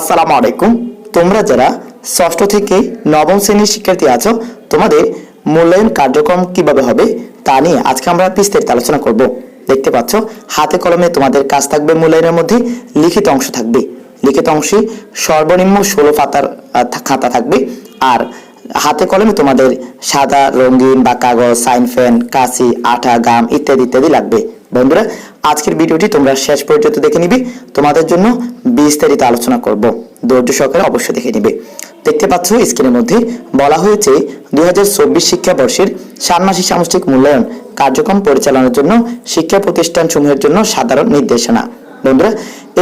আসসালামু আলাইকুম। তোমরা যারা ষষ্ঠ থেকে নবম শ্রেণির শিক্ষার্থী আছো, তোমাদের মূল্যায়ন কার্যক্রম কীভাবে হবে তা নিয়ে আজকে আমরা বিস্তারিত আলোচনা করব। দেখতে পাচ্ছ, হাতে কলমে তোমাদের কাজ থাকবে মূল্যায়নের মধ্যে লিখিত অংশ থাকবে। লিখিত অংশে সর্বনিম্ন ষোলো পাতার খাতা থাকবে। আর হাতে কলমে তোমাদের সাদা, রঙিন বা কাগজ, সাইন ফ্যান কাঁচি আঠা, গাম ইত্যাদি ইত্যাদি লাগবে। বন্ধুরা, আজকের ভিডিওটি তোমরা শেষ পর্যন্ত দেখে নিবে। তোমাদের জন্য বিস্তারিত আলোচনা করব। ধৈর্য সহকারে অবশ্যই দেখে নিবে। দেখতে পাচ্ছ, স্ক্রিনের মধ্যে বলা হয়েছে, দুই হাজার চব্বিশ শিক্ষাবর্ষের ষান্মাসিক সামষ্টিক মূল্যায়ন কার্যক্রম পরিচালনার জন্য শিক্ষা প্রতিষ্ঠানসমূহের জন্য সাধারণ নির্দেশনা। বন্ধুরা,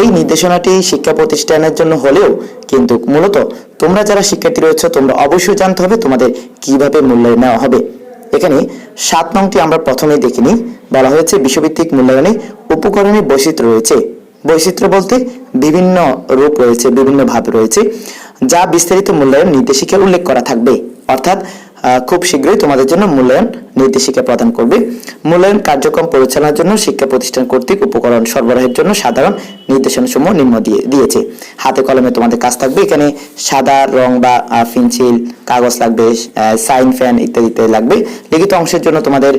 এই নির্দেশনাটি শিক্ষা প্রতিষ্ঠানের জন্য হলেও কিন্তু মূলত তোমরা যারা শিক্ষার্থী রয়েছে, তোমরা অবশ্যই জানতে হবে তোমাদের কীভাবে মূল্যায়ন নেওয়া হবে। এখানে সাত নংটি আমরা প্রথমে দেখিনি। বলা হয়েছে বিশ্বভিত্তিক মূল্যায়নে উপকরণের বৈচিত্র্য রয়েছে। বৈচিত্র্য বলতে বিভিন্ন রূপ রয়েছে, বিভিন্ন ভাব রয়েছে, যা বিস্তারিত মূল্যায়ন নির্দেশিকায় উল্লেখ করা থাকবে। অর্থাৎ খুব শীঘ্রই তোমাদের জন্য মূল্যায়ন নির্দেশিকা প্রদান করবে। মূল্যায়ন কার্যক্রম পরিচালনার জন্য শিক্ষা প্রতিষ্ঠান কর্তৃক উপকরণ সরবরাহের জন্য সাধারণ নির্দেশনাসমূহ নিম্ন দিয়ে দিয়েছে। হাতে কলমে তোমাদের কাজ থাকবে। এখানে সাদা রং বা পেন্সিল, কাগজ লাগবে সাইন ফ্যান ইত্যাদি ইত্যাদি লাগবে। লিখিত অংশের জন্য তোমাদের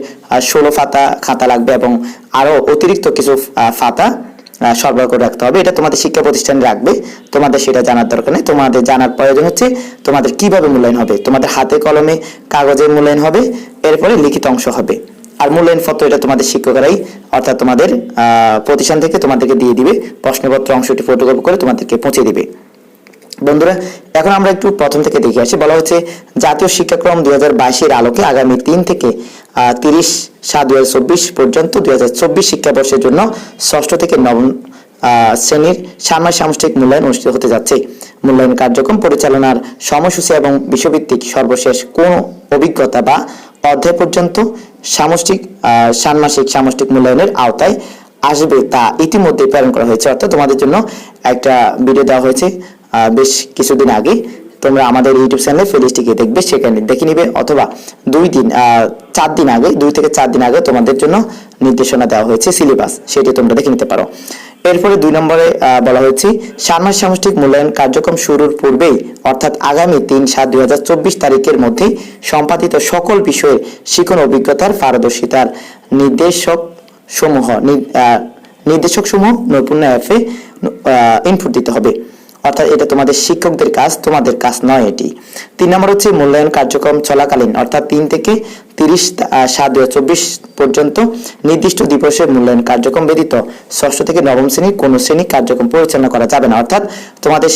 ষোলো ফাতা খাতা লাগবে এবং আরও অতিরিক্ত কিছু ফাতা সরবরাহ করে রাখতে হবে। এটা তোমাদের শিক্ষা প্রতিষ্ঠানে রাখবে। তোমাদের সেটা জানার দরকার নেই। তোমাদের জানার প্রয়োজন হচ্ছে তোমাদের কীভাবে মূল্যায়ন হবে। তোমাদের হাতে কলমে কাগজে মূল্যায়ন হবে। এরপরে লিখিত অংশ হবে। আর মূল্যায়ন পত্র এটা তোমাদের শিক্ষকরাই অর্থাৎ তোমাদের প্রতিষ্ঠান থেকে তোমাদেরকে দিয়ে দিবে। প্রশ্নপত্র অংশটি ফটোকপি করে তোমাদেরকে পৌঁছে দিবে। বন্ধুরা, এখন আমরা একটু প্রথম থেকে দেখে আসি। বলা হচ্ছে, জাতীয় শিক্ষাক্রম দুই হাজার বাইশের আলোকে আগামী তিন থেকে তিরিশ সাত চব্বিশ পর্যন্ত দুই হাজার চব্বিশ শিক্ষাবর্ষের জন্য ষষ্ঠ থেকে নবম শ্রেণির সামষ্টিক মূল্যায়ন অনুষ্ঠিত হতে যাচ্ছে। মূল্যায়ন কার্যক্রম পরিচালনার সময়সূচি এবং বিশ্বভিত্তিক সর্বশেষ কোন অভিজ্ঞতা বা অধ্যায় পর্যন্ত সামষ্টিক ষান্মাসিক সামষ্টিক মূল্যায়নের আওতায় আসবে তা ইতিমধ্যে প্রেরণ করা হয়েছে। অর্থাৎ তোমাদের জন্য একটা ভিডিও দেওয়া হয়েছে। বেশ কিছুদিন আগে তোমরা আমাদের ইউটিউব চ্যানেলে প্লেলিস্টে গিয়ে দেখবে, সেখানে দেখে নিবে অথবা দুই দিন চার দিন আগে, দুই থেকে চার দিন আগে তোমাদের জন্য নির্দেশনা দেওয়া হয়েছে সিলেবাস সেটি তোমরা দেখে নিতে পারো। এরপরে দুই নম্বরে বলা হয়েছে ষান্মাস সামষ্টিক মূল্যায়ন কার্যক্রম শুরুর পূর্বেই, অর্থাৎ আগামী তিন সাত দুই তারিখের মধ্যে সম্পাদিত সকল বিষয়ের শিখন অভিজ্ঞতার পারদর্শিতার নির্দেশক সমূহ নির্দেশক সমূহ নৈপুণ্য অ্যাপে ইনপুট দিতে হবে। অর্থাৎ এটা তোমাদের শিক্ষকদের কাজ, তোমাদের কাজ নয় এটি। তিন নম্বর হচ্ছে মূল্যায়ন কার্যক্রম চলাকালীন, অর্থাৎ তিন থেকে তিরিশ সাত দুই চব্বিশ পর্যন্ত নির্দিষ্ট দিবসে মূল্যায়ন কার্যক্রম ব্যতীত ষষ্ঠ থেকে নবম শ্রেণির কোনো শ্রেণি কার্যক্রম পরিচালনা করা যাবে না। অর্থাৎ তোমাদের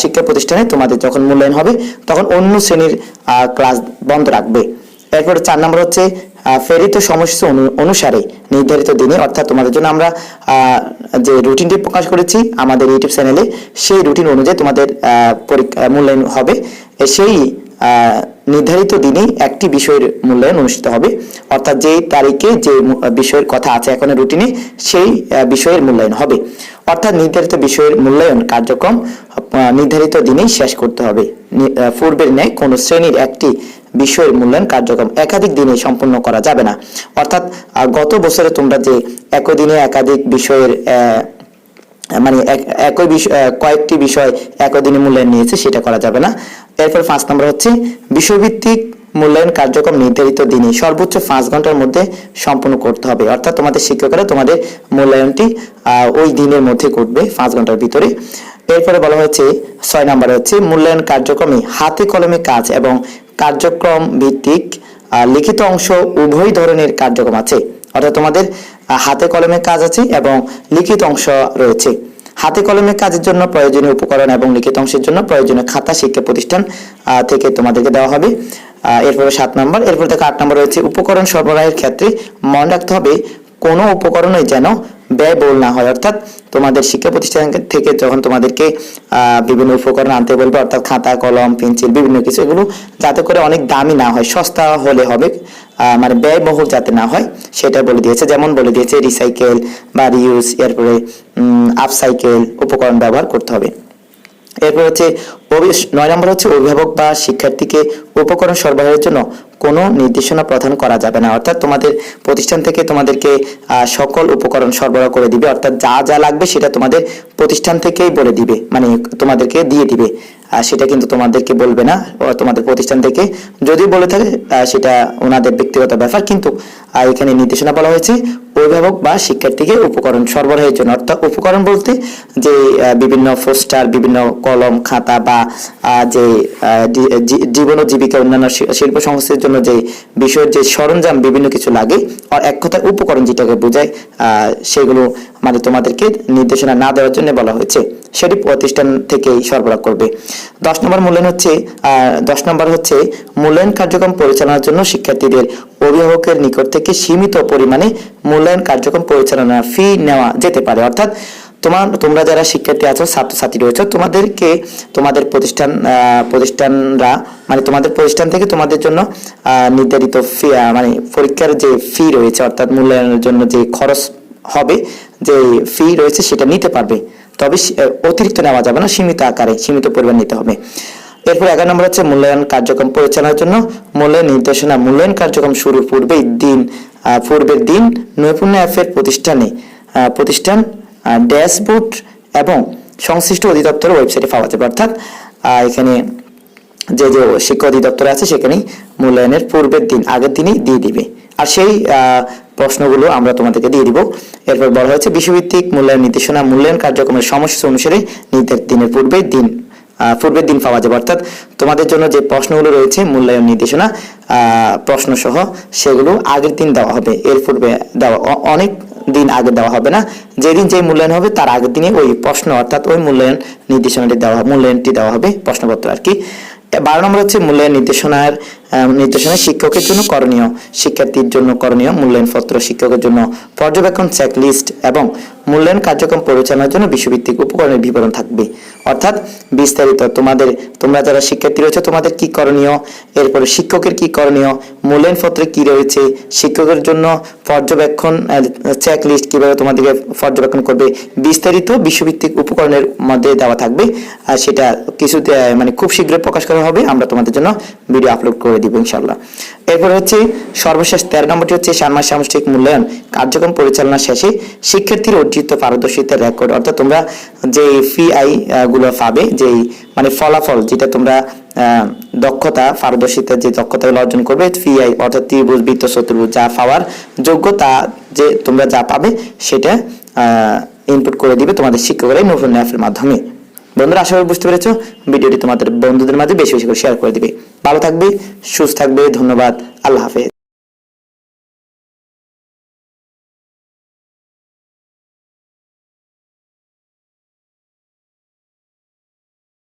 শিক্ষা প্রতিষ্ঠানে তোমাদের যখন মূল্যায়ন হবে, তখন অন্য শ্রেণির ক্লাস বন্ধ রাখবে। এরপরে চার নম্বর হচ্ছে প্রেরিত সময়সূচি অনুসারে নির্ধারিত দিনে, অর্থাৎ তোমাদের জন্য আমরা যে রুটিনটি প্রকাশ করেছি আমাদের ইউটিউব চ্যানেলে সেই রুটিন অনুযায়ী তোমাদের মূল্যায়ন হবে। সেই নির্ধারিত দিনে একটি বিষয়ের মূল্যায়ন অনুষ্ঠিত হবে। অর্থাৎ যে তারিখে যে বিষয়ের কথা আছে এখন রুটিনে সেই বিষয়ের মূল্যায়ন হবে। অর্থাৎ নির্ধারিত বিষয়ের মূল্যায়ন কার্যক্রম নির্ধারিত দিনেই শেষ করতে হবে। পূর্বের ন্যায় কোন শ্রেণির একটি বিষয়ের মূল্যায়ন কার্যক্রম একাধিক দিনে সম্পন্ন করা যাবে না। অর্থাৎ গত বছরে তোমরা যে একই দিনে একাধিক বিষয়ের মানে একই বিষয় কয়েকটি বিষয় একই দিনে মূল্যায়ন নিয়েছে, সেটা করা যাবে না। এরপর পাঁচ নম্বর হচ্ছে, বিষয়ভিত্তিক মূল্যায়ন কার্যক্রম নির্ধারিত দিনে সর্বোচ্চ পাঁচ ঘণ্টার মধ্যে সম্পন্ন করতে হবে। অর্থাৎ তোমাদের শিক্ষকরা তোমাদের মূল্যায়নটি ওই দিনের মধ্যে করবে, পাঁচ ঘণ্টার ভিতরে। এরপরে বলা হয়েছে, ছয় নম্বরে হচ্ছে, মূল্যায়ন কার্যক্রমে হাতে কলমে কাজ এবং কার্যক্রম ভিত্তিক লিখিত অংশ উভয় ধরনের কার্যক্রম আছে। অর্থাৎ তোমাদের হাতে কলমে কাজ আছে এবং লিখিত অংশ রয়েছে। হাতে কলমে কাজের জন্য প্রয়োজনীয় উপকরণ এবং লিখিত অংশের জন্য প্রয়োজনীয় খাতা, শিক্ষা প্রতিষ্ঠান থেকে তোমাদেরকে দেওয়া হবে। এরপরে সাত নম্বর, এরপর থেকে আট নম্বর রয়েছে উপকরণ সরবরাহের ক্ষেত্রে মনে রাখতে হবে কোনো উপকরণই যেন ব্যয়বহুল না হয়। অর্থাৎ তোমাদের শিক্ষা প্রতিষ্ঠান থেকে যখন তোমাদেরকে বিভিন্ন উপকরণ আনতে বলবে, অর্থাৎ খাতা, কলম, পেন্সিল, বিভিন্ন কিছু, এগুলো যাতে করে অনেক দামি না হয়, সস্তা হলে হবে মানে ব্যয়বহুল যাতে না হয়, সেটা বলে দিয়েছে। যেমন বলে দিয়েছে রিসাইকেল বা রিউজ এরপরে আপসাইকেল উপকরণ ব্যবহার করতে হবে। এরপর হচ্ছে নয় নম্বর হচ্ছে অভিভাবক বা শিক্ষার্থীকে উপকরণ সরবরাহের জন্য কোনো নির্দেশনা প্রদান করা যাবে না। অর্থাৎ তোমাদের প্রতিষ্ঠান থেকে তোমাদেরকে সকল উপকরণ সরবরাহ করে দিবে। অর্থাৎ যা যা লাগবে সেটা তোমাদের প্রতিষ্ঠান থেকেই বলে দিবে। মানে তোমাদেরকে দিয়ে দিবে। আর সেটা কিন্তু তোমাদেরকে বলবে না। তোমাদের প্রতিষ্ঠান থেকে যদি বলে থাকে সেটা ওনাদের ব্যক্তিগত ব্যাপার। কিন্তু এখানে নির্দেশনা বলা হয়েছে অভিভাবক বা শিক্ষার্থীকে উপকরণ সরবরাহের জন্য, অর্থাৎ উপকরণ বলতে যে বিভিন্ন পোস্টার, বিভিন্ন কলম, খাতা বা যে জীবন ও জীবিকা অন্যান্য শিল্প সংস্থার জন্য যে বিষয়ের যে সরঞ্জাম বিভিন্ন কিছু লাগে, আর এক কথায় উপকরণ যেটাকে বোঝায় সেগুলো মানে তোমাদেরকে নির্দেশনা না দেওয়ার জন্য বলা হয়েছে। সেটি প্রতিষ্ঠান থেকেই সরবরাহ করবে। দশ নম্বর মূল্যায়ন হচ্ছে দশ নম্বর হচ্ছে মূল্যায়ন কার্যক্রম পরিচালনার জন্য শিক্ষার্থীদের অভিভাবকের নিকট থেকে সীমিত পরিমাণে মূল্যায়ন কার্যক্রম পরিচালনার ফি নেওয়া যেতে পারে। অর্থাৎ তোমার, তোমরা যারা শিক্ষার্থী আছো, ছাত্রছাত্রী রয়েছে, তোমাদেরকে তোমাদের প্রতিষ্ঠান প্রতিষ্ঠানরা মানে তোমাদের প্রতিষ্ঠান থেকে তোমাদের জন্য নির্ধারিত ফি মানে পরীক্ষার যে ফি রয়েছে, অর্থাৎ মূল্যায়নের জন্য যে খরচ হবে, যে ফি রয়েছে, সেটা নিতে পারবে। তবে অতিরিক্ত নেওয়া যাবে না, সীমিত আকারে, সীমিত পরিমাণ নিতে হবে। এরপর এগারো নম্বর হচ্ছে মূল্যায়ন কার্যক্রম পরিচালনার জন্য মূল্যায়ন নির্দেশনা। মূল্যায়ন কার্যক্রম শুরুর পূর্বেই দিন পূর্বের দিন নৈপুণ্য অ্যাপের প্রতিষ্ঠানে প্রতিষ্ঠান ড্যাশবোর্ড এবং সংশ্লিষ্ট অধিদপ্তরের ওয়েবসাইটে পাওয়া যাবে। অর্থাৎ এখানে যে যে শিক্ষা অধিদপ্তর আছে সেখানেই মূল্যায়নের পূর্বের দিন, আগের দিনই দিয়ে দিবে। আর সেই প্রশ্নগুলো আমরা তোমাদেরকে দিয়ে দিব। এরপর বলা হয়েছে বিশ্বভিত্তিক মূল্যায়ন নির্দেশনা মূল্যায়ন কার্যক্রমের সময়সূচি অনুসারে নির্ধারিত দিনের পূর্বের দিন। পূর্বের দিন পাওয়া যাবে। অর্থাৎ তোমাদের জন্য যে প্রশ্নগুলো রয়েছে, মূল্যায়ন নির্দেশনা প্রশ্ন সহ সেগুলো আগের দিন দেওয়া হবে। এর পূর্বে দেওয়া অনেক দিন আগে দেওয়া হবে না। যেদিন যে মূল্যায়ন হবে, তার আগের দিনে ওই প্রশ্ন, অর্থাৎ ওই মূল্যায়ন নির্দেশনাটি দেওয়া, মূল্যায়নটি দেওয়া হবে প্রশ্নপত্র আর কি। বারো নম্বর হচ্ছে মূল্যায়ন নির্দেশনার নির্দেশনা শিক্ষকের জন্য করণীয়, শিক্ষার্থীর জন্য করণীয় মূল্যায়ন পত্র শিক্ষকের জন্য পর্যবেক্ষণ চেক লিস্ট এবং মূল্যায়ন কার্যক্রম পরিচালনার জন্য বিশ্বভিত্তিক উপকরণের বিবরণ থাকবে। অর্থাৎ বিস্তারিত, তোমাদের, তোমরা যারা শিক্ষার্থী রয়েছে, তোমাদের কি করণীয়, এরপরে শিক্ষকের কি করণীয় মূল্যায়ন পত্রে কি রয়েছে, শিক্ষকের জন্য পর্যবেক্ষণ চেক লিস্ট কীভাবে তোমাদেরকে পর্যবেক্ষণ করবে, বিস্তারিত বিশ্বভিত্তিক উপকরণের মধ্যে দেওয়া থাকবে। আর সেটা কিছুতে মানে খুব শীঘ্রই প্রকাশ করা হবে। আমরা তোমাদের জন্য ভিডিও আপলোড করে দিব ইনশাল্লাহ এরপর হচ্ছে সর্বশেষ তেরো নম্বরটি হচ্ছে ষান্মাসিক মূল্যায়ন কার্যক্রম পরিচালনা শেষে শিক্ষার্থীর অর্জিত পারদর্শিতার রেকর্ড অর্থাৎ তোমরা যে ফিআই গুলো পাবে, যে মানে ফলাফল, যেটা তোমরা দক্ষতা, পারদর্শিতা যে দক্ষতাগুলো অর্জন করবে ফিআই অর্থাৎ ত্রিভুজ, বৃত্ত, চতুর্ভুজ যা পাওয়ার যোগ্যতা যে তোমরা যা পাবে সেটা ইনপুট করে দিবে তোমাদের শিক্ষকরাই নতুন অ্যাপের মাধ্যমে। বন্ধুরা, আশা করি বুঝতে পেরেছ। ভিডিওটি তোমাদের বন্ধুদের মাঝে বেশি বেশি করে শেয়ার করে দিবে। ভালো থাকবে, সুস্থ থাকবে, ধন্যবাদ, আল্লাহ হাফেজ।